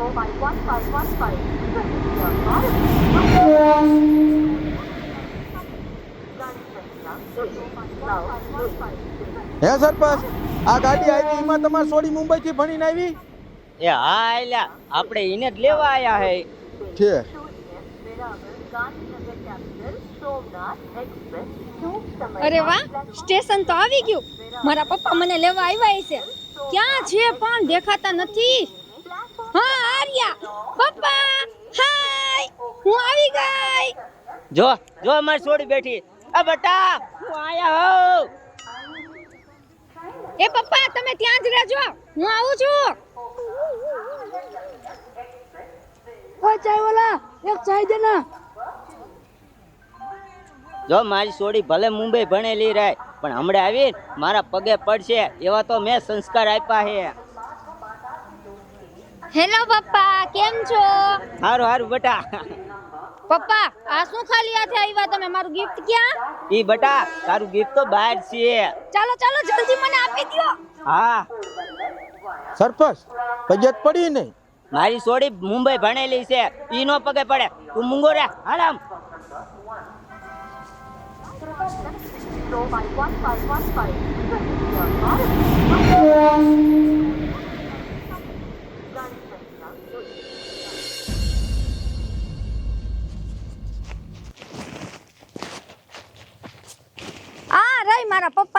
floor by 1515. હે સરપંચ આ ગાડી આવી એમાં તમારે સોડી મુંબઈ થી ભણીને આવી? એ હા એલા આપણે એને જ લેવા આયા હે. છે. અરે વાહ સ્ટેશન તો આવી ગયું. મારા પપ્પા મને લેવા આવ્યા છે. ક્યાં છે પણ દેખાતા નથી. હા આર્યા પપ્પા હાય હું આવી ગઈ. જો જો અમાર છોડી બેઠી. અ બટા હું આયા હો એ પપ્પા તમે ત્યાં જ રહેજો. હું આવું છું. ઓય ચાય વાલા એક ચાય દેના જો મારી છોડી ભલે મુંબઈ ભણેલી રહે પણ હમણાં આવી મારા પગે પડશે એવા તો મેં સંસ્કાર આપ્યા હે હેલો પપ્પા કેમ છો? હારું હારું બટા. પપ્પા આ શું ખાલી હાથે આવ્યા તમે? મારું ગિફ્ટ ક્યાં? ઈ બટા તારું ગિફ્ટ તો બહાર છે ચાલો ચાલો જલ્દી મને આપી દો હા. સરપંચ પજત પડી નહીં. મારી સોડી મુંબઈ ભણેલી છે. ઈ નો પગે પડે. તું મૂંગો રે. હાલ આમ. Floor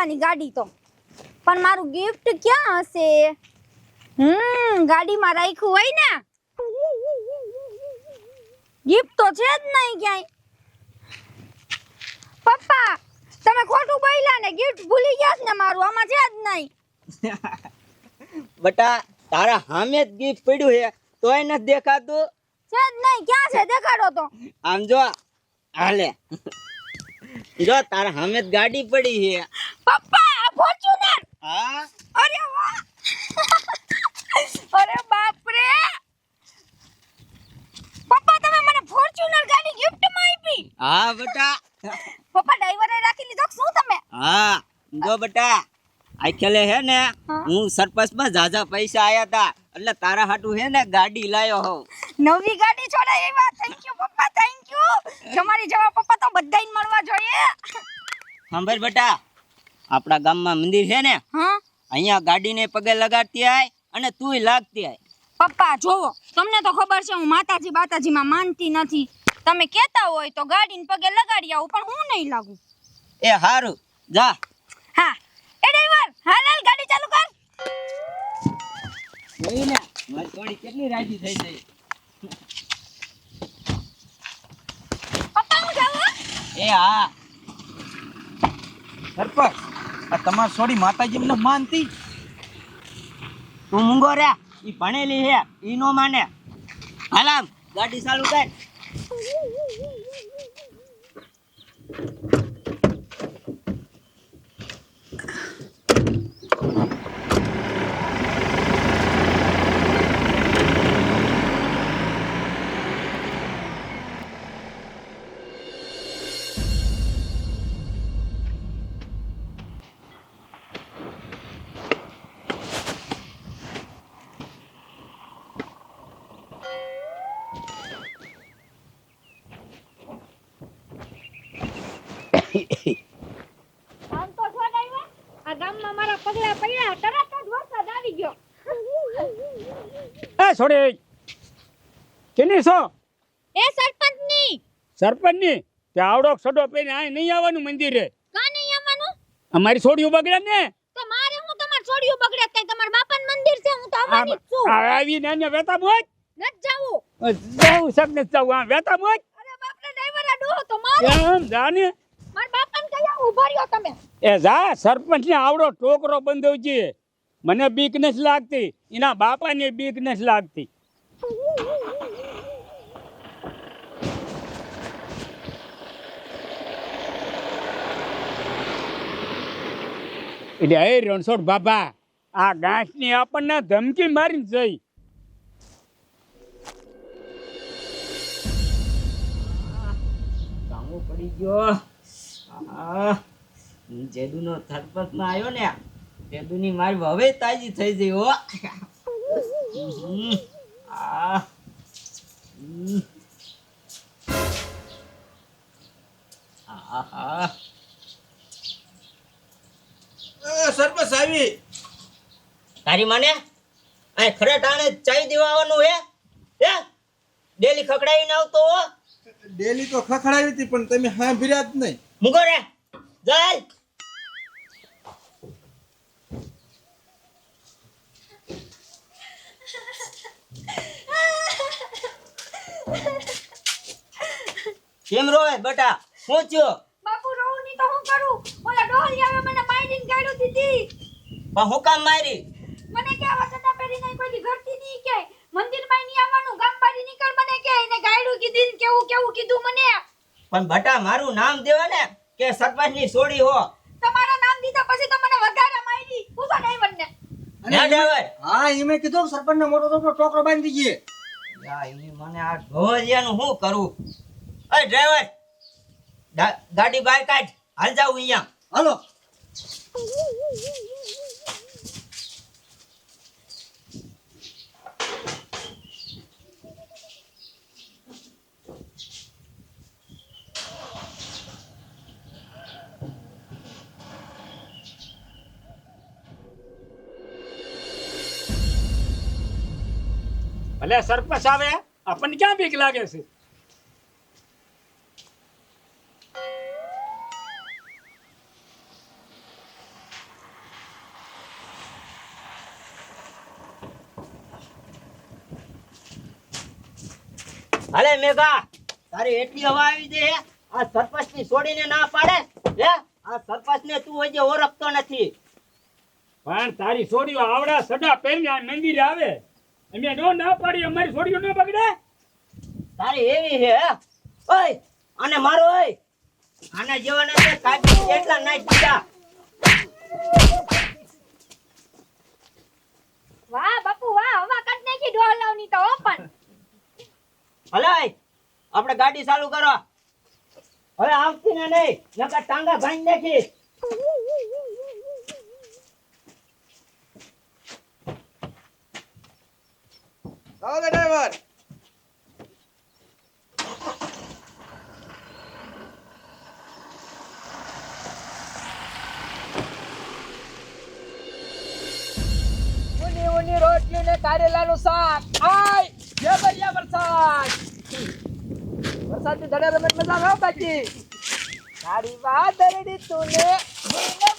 પપ્પાની ગાડી તો. પણ મારું ગિફ્ટ ક્યાં હશે? હમ ગાડીમાં રાખ્યું હોય ને. ગિફ્ટ તો છે જ નહીં ક્યાંય. પપ્પા તમે ખોટું બોલ્યા ને ગિફ્ટ ભૂલી ગયા ને મારું આમાં છે જ નહીં. બટા તારા હામે જ ગિફ્ટ પડ્યું છે તોય નથી દેખાતું. છે જ નહીં ક્યાં છે? દેખાડો તો. આમ જો હાલે. જો તારા સામે જ ગાડી પડી છે પપ્પા ફોર્ચ્યુનર હા અરે વાહ અરે બાપ રે પપ્પા તમે મને ફોર્ચ્યુનર ગાડી ગિફ્ટમાં આપી હા બટા પપ્પા ડ્રાઈવરે રાખી લીધો કે શું તમે હા જો બટા આખેલે હે ને હા. હું સરપંચમાં ઝાઝા પૈસા આયા તા એટલે તારા હાટુ હે ને ગાડી લાયો હો. નવી ગાડી છોડાય એવા થેન્ક યુ પપ્પા થેન્ક યુ તમારી જેવા પપ્પા તો બધાયને મળવા જોઈએ. સાંભળ બટા આપણા ગામમાં મંદિર છે ને હા? અહીંયા ગાડીને પગે લગાડતી આય અને તુંય લાગતી આય. પપ્પા જોવો તમને તો ખબર છે હું માતાજી બાતાજીમાં માનતી નથી. તમે કહેતા હોય તો ગાડીને પગે લગાડી આવું પણ હું નહીં લાગુ. એ હારું જા. હા. જોઈ મારી થોડી કેટલી રાજી થઈ ગઈ. પપ્પા હું? એ સરપંચ આ તમારી સોડી માતાજી ને માનતી? તું મૂંગો રે. ઈ ભણેલી હે ઈ નો માને. હાલામ ગાડી ચાલુ કર. ગામમાં મારા પગલા પડ્યા તરત જ વરસાદ આવી ગયો. એ છોડી. કેની છો? એ સરપંચની. સરપંચની? તે આવડો સડો પહેરીને આ નહીં આવવાનું મંદિરે. કા નહીં આવવાનું? અમારી છોડીઓ બગડે ને? તો મારે હું તમાર છોડીઓ બગડે કઈ તમારા બાપન મંદિર છે હું તો આવવાની જ છું. આ આવીને અન્ય વેતા બોજ ન જાવું. જાઉં સબ ને જાઉં આ વેતા બોજ અરે બાપ રે ડ્રાઈવર આ ડોહો તો મારે. એમ જાને. માર બાપાને કયા ઊભા રહ્યો એ જા સરપંચ ને આવડો ટોકરો બંધો છે મને બીક નથી લાગતી. એના બાપાને બીક નથી લાગતી. એટલે એ રણછોડ બાબા, આ ગાંઠની આપણને ધમકી મારીને જઈ. પડી ગયો. આ જેદુનો થરપતમાં આવ્યો ને જેદુની મારી હવે તાજી થઈ ગઈ હો. સરપંચ આવી. તારી મને? અહીં ખરે ટાણે ચાઈ દેવાનું હે? હે? ડેલી ખકડાઈને આવતો હો. ડેલી તો ખખડાવી હતી પણ તમે હા ભીર્યા જ નહીં. મૂકો રે. જાય. કેમ રોવે બેટા? થયો? બાપુ રહું નહીં તો હું કરું? ઓલા આવે મને મારીને ગાડું દીધી. પણ હું કામ મારી? મને કે આવા? પહેરી નહીં કોઈ દી ઘરથી નહીં કે. મંદિરમાં નહીં આવવાનું ગામ પાડી નીકળ મને કે. એને ગાયડું કીધી ને કેવું કેવું કીધું મને. પણ બટા મારું નામ દેવા ને કે સરપંચની સોડી હો. તમારા નામ દીધા પછી તો મને વધારે મારી. પૂછો ડ્રાઈવર ને ના ડ્રાઈવર. હા એમે કીધું સરપંચ ને મોટો તો ટોકરો બાંધી ઈ મને આ ઢોલિયાનું શું કરું? અય ડ્રાઈવર ગાડી બહાર કાઢ. હાલ જાવ અહીંયા. હાલો. ભલે સરપંચ આવે આપણને ક્યાં બીક લાગે છે? અરે મેઘા તારી એટલી હવા આવી હે આ સરપંચની છોડીને ના પાડે હે? આ સરપંચ ને તું હજી ઓળખતો નથી. પણ તારી છોડીઓ આવડા સડા પહેરી મંદિરે આવે. અમે ડો ના પાડી અમારી છોડીઓ ન બગડે. તારી એવી છે હે? ઓય આને મારો ઓય. આના જેવાના છે કાપી એટલા નાઈ દીધા વાહ બાપુ વાહ હવા કાઢ નાખી ડોહલાવની તો ઓપન પણ. હલાય આપણે ગાડી ચાલુ કરો. હવે આવતી ને નહીં નકર ટાંગા ભાઈ નાખી આવો ને ડ્રાઈવર ઉની રોટલી ને કારેલાનું શાક. આય, જય બરિયા વરસાદ. વરસાદની ધડે રમે મજા આવે બાજી તારી વાદરડી તુને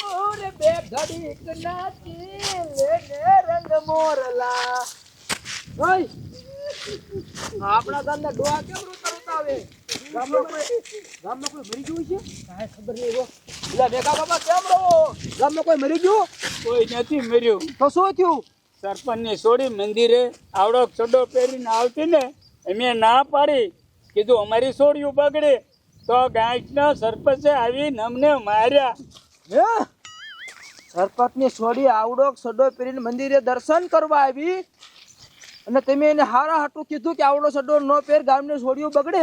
મોર બે ઘડીક નાચી લેને રંગ મોરલા. ઓય! આપણા ગામના ડોહા કેમ રોતા રોતા આવે? ગામમાં કોઈ ગામમાં કોઈ મરી ગયું છે? કાંઈ ખબર નહીં હો. એટલે ભેગા બાબા કેમ રહો? ગામમાં કોઈ મરી ગયું? કોઈ નથી મર્યું. તો શું થયું? સરપંચની છોડી મંદિરે આવડો ચડો પહેરીને આવતી ને અમે ના પાડી કીધું અમારી છોડીઓ બગડે. તો ગાંઠના સરપંચે આવીને અમને માર્યા. હે? સરપંચની છોડી આવડો સડો પહેરીને મંદિરે દર્શન કરવા આવી? અને તમે એને હારા હાટું કીધું કે આવડો સડો નો પહેર ગામની છોડીઓ બગડે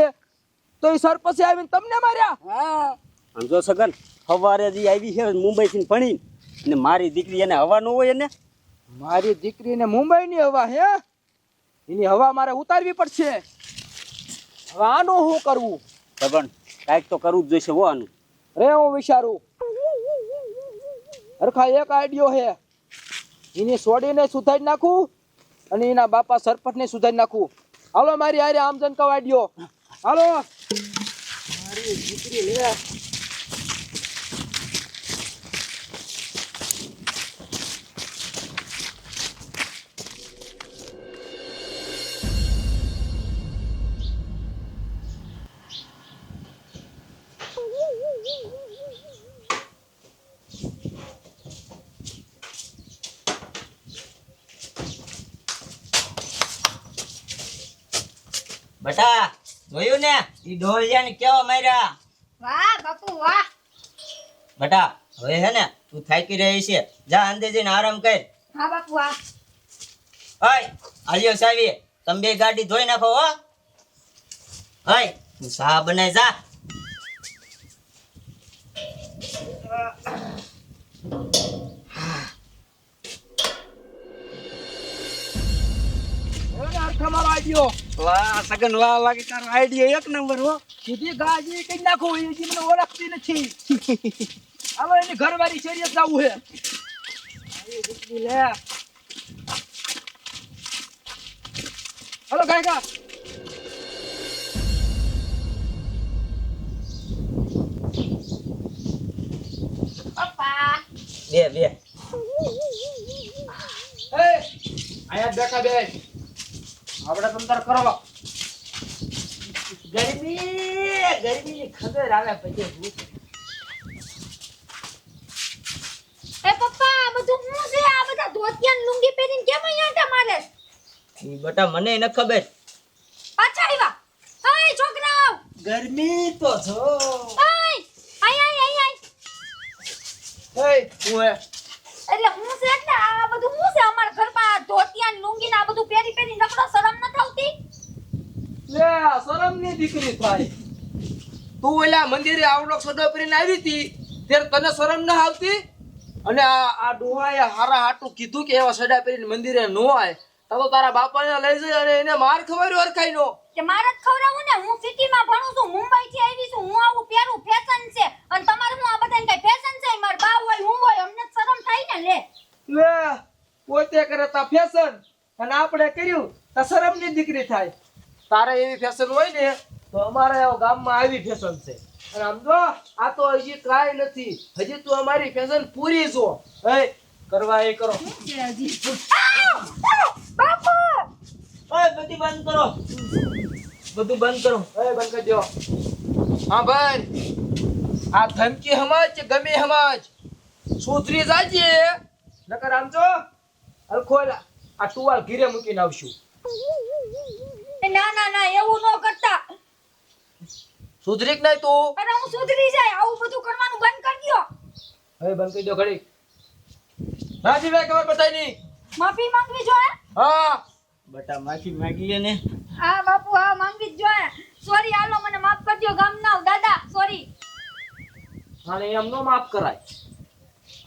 તો એ સરપંચે આવીને તમને માર્યા? હા. સમજો સગન સવારે જે આવી છે મુંબઈથી ભણી ને મારી દીકરી એને હવા ન હોય એને? મારી દીકરીને મુંબઈની હવા હે? એની હવા મારે ઉતારવી પડશે. હવે આનું શું કરવું? સગન કાંઈક તો કરવું જ જોઈશે હો આનું. રે હું વિચારું. હરખા એક આઈડિયો હે. એની છોડીને સુધારી નાખું? અને એના બાપા સરપટને સુધારી નાખું. હાલો, મારી હારે આમજન જનકા વાડ્યો હાલો. મારી દીકરી લે. જોયું ને? ઈ ઢોલિયાને કેવા માર્યા? વાહ બાપુ વાહ. બટા હવે હે ને તું થાકી રહી છે. જા અંદર જઈને આરામ કર. હા બાપુ વાહ ઓય આલ્યો સાવી તમે બે ગાડી ધોઈ નાખો હો. ઓય તું સા બનાય જા. તમારો આઈડિયો? વાહ સગન વાહ વાગે તારો આઈડિયો એક નંબર હો. સીધી ગાજી કઈ નાખો એ જી મને ઓળખતી નથી. હવે એની ઘરવાળી શેરીએ જવું હે લે. હલો કાકા પપ્પા. બે બે. એ આયા બેઠા બે. આપણે તંતર કરો ગરમી ગરમી ખબર આવે પછી ભૂખ એ પપ્પા આ બધું હું છે? આ બધા ધોતિયા ને લુંગી પહેરીને કેમ અહીંયા આંટા મારે? ઈ બટા મને ન ખબર. પાછા આવ્યા ઓય છોકરાઓ. ગરમી તો જો. ઓય આય આય આય આય. એ હું એટલે હું છે એટલે આ બધું હું છે અમાર ઘરમાં? આ ધોતિયા લુંગી ના બધું પહેરી પહેરી નકરો શરમ ન થાવતી? લે શરમની દીકરી થાય. તું ઓલા મંદિરે આવડો સડો પહેરીને આવી હતી ત્યારે તને શરમ ન આવતી? અને આ આ ડોહાએ હારા હાટું કીધું કે એવા સડા પહેરીને મંદિરે ન આય. તો તારા બાપાને લઈ જઈ અને એને માર ખવાર્યો અરખાઈ નો કે મારે જ ખવડાવું ને હું સિટીમાં ભણું છું મુંબઈ થી આવી છું હું આવું પહેરું ફેશન છે. અને તમારે હું આ બધાને કઈ ફેશન છે? માર બા હોય હું હોય અમને શરમ થાય ને લે. લે પોતે કરે તા ફેશન અને આપણે કર્યું, તો શરમની દીકરી થાય. તારે એવી ફેશન હોય ને, તો અમારા ગામમાં આવી ફેશન છે. અને આમ જો, આ તો હજી કાંઈ નથી. હજી તું અમારી ફેશન પૂરી છો. હે, કરવા એ કરો. બાપુ ઓય બધી બંધ કરો. બધું બંધ કરો. એ બંધ કરી દો હા, ભાઈ. આ ધમકી હમજ ગમે હમજ સુધરી જાજે. નકર આમ જો અલખોલ આ ટુવાલ ઘીરે મૂકીને આવશું. ના ના ના એવું ન કરતા. સુધરી કે નહીં તું. અરે હું સુધરી જાય આવું બધું કરવાનું બંધ કરી દો હવે બંધ કરી દો ઘડી માફી જીવે ખબર બતાઈ નહીં માફી માંગવી જોઈએ હા. બટા માફી માંગી લે ને. હા બાપુ હા માંગવી જ જોઈએ સોરી હાલો મને માફ કરજો ગામના દાદા સોરી આને એમ નો માફ કરાય.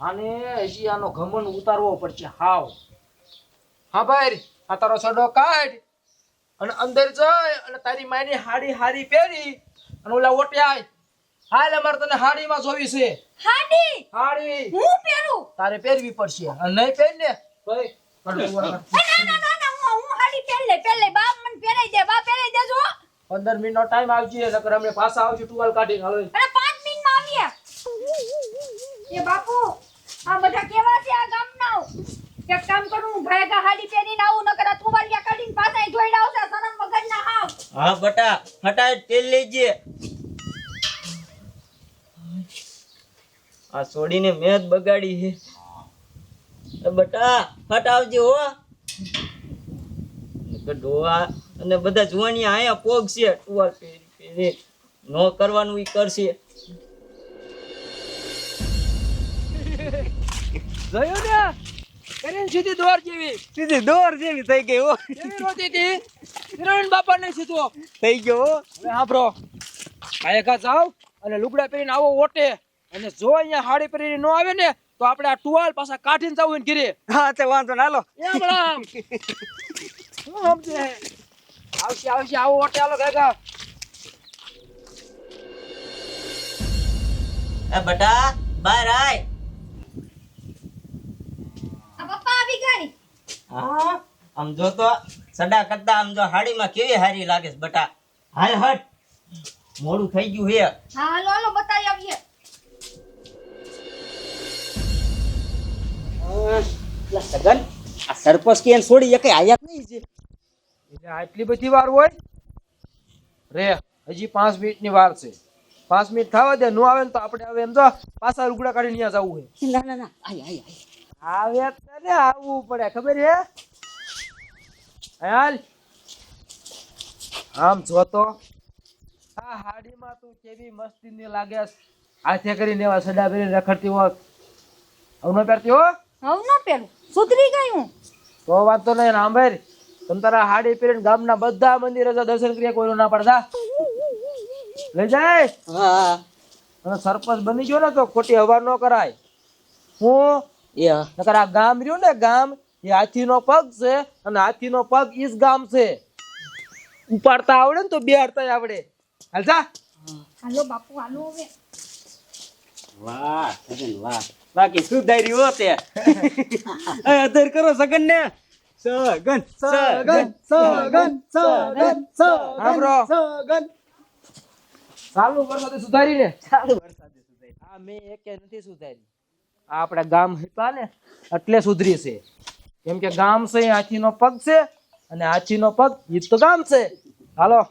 આને હજી આનો ઘમંડ ઉતારવો પડશે હાવ. હા ભાઈ આ તારો સડો કાઢ. અને અંદર જઈ અને તારી માની હાડી હારી પહેરી અને ઓલા ઓટ્યા હાલ અમારે તને હાડીમાં જોવી છે. હાડી? હાડી. હું પહેરું? તારે પહેરવી પડશે. અને નહીં પહેર ને ભાઈ પંદર મિનિટ નો ટાઈમ આવશે નકર અમે પાછા આવજો ટુવાલ કાઢીને હવે. અરે પાંચ મિનિટમાં આવીએ. એ બાપુ આ બધા કેવા છે આ ગામના? એક કામ કરું હું ભેગા હાડી પહેરીને આવું નકર આ તુવાલિયા કાઢીને પાછા ધોઈ આવશે સનમ મગજના હાવ. હા બટા ફટાફટ તેલ લેજે. આ છોડીને મેં જ બગાડી છે. બટા ફટાવજે હો. ડોવા અને બધા જુવાની આયા પોગ છે ટુવાલ પહેરી પહેરી. નો કરવાનું ઈ કરશે. જોયું ને? કરીને સીધી દોર જેવી. સીધી દોર જેવી થઈ ગઈ હો. રોતી હતી? હિરોઈન બાપા ને સીધો. થઈ ગયો હવે સાંભળો આયકા જાવ અને લુગડા પહેરીને આવો ઓટે. અને જો અહીંયા હાડી પહેરીને ન આવે ને તો આપણે આ ટુવાલ પાછા કાઢીને જવું એને ઘીરે. હા તે વાંધો ના હાલો. એમ રામ શું સમજે? આવશે આવશે આવો ઓટે હાલો કાકા એ બટા બાય આય. આ ગઈ હા આમ જો તો સડા કરતા આમ જો હાડીમાં કેવી હારી લાગે છે બટા. હાલ હટ. મોડું થઈ ગયું હે. હા હાલો હાલો બતાવી આવીએ. સગન આ સરપંચ કે એને છોડી એકે આયા નહીં છે. એટલે આટલી બધી વાર હોય? રે હજી પાંચ મિનિટની વાર છે. પાંચ મિનિટ થવા દે નો આવે ને તો આપણે હવે એમ જો પાછા રૂગડા કાઢીને ત્યાં જવું છે. ના ના ના આય આય. આવે તને આવવું પડે ખબર છે? હાલ. આમ જો તો. આ હાડીમાં તું કેવી મસ્તીની લાગે હાથે કરીને એવા સડા પહેરીને રખડતી હોત. હું ન પહેરતી હો. હું ન પહેરું. સુધરી ગઈ હું. તો વાંધો નહીં સાંભળ. તમ તારા હાડી પહેરીને ગામના બધા મંદિરે દર્શન કરીએ કોઈનું ના પડતા લઈ જાય. હા. અને સરપંચ બની ગયો ને તો ખોટી હવા ન કરાય. હું એ. નકર આ ગામ રહ્યું ને ગામ એ હાથીનો પગ છે અને હાથીનો પગ ઈ જ ગામ છે. ઉપાડતા આવડે ને તો બેહાડતા આવડે. હાલ જા. હાલો બાપુ હાલો હવે. વાહ સગન વાહ. બાકી સુધારી હો તે? અધર કરો સગન ને. સગન સગન સગન સગન સગન ચાલુ વરસાદે સુધારી આ મેં એકે નથી સુધારી. આપણા ગામ હતા ને, એટલે સુધરી છે. કેમ કે ગામ છે, એ હાથીનો પગ છે, અને હાથીનો પગ ઈ તો ગામ છે. હાલો.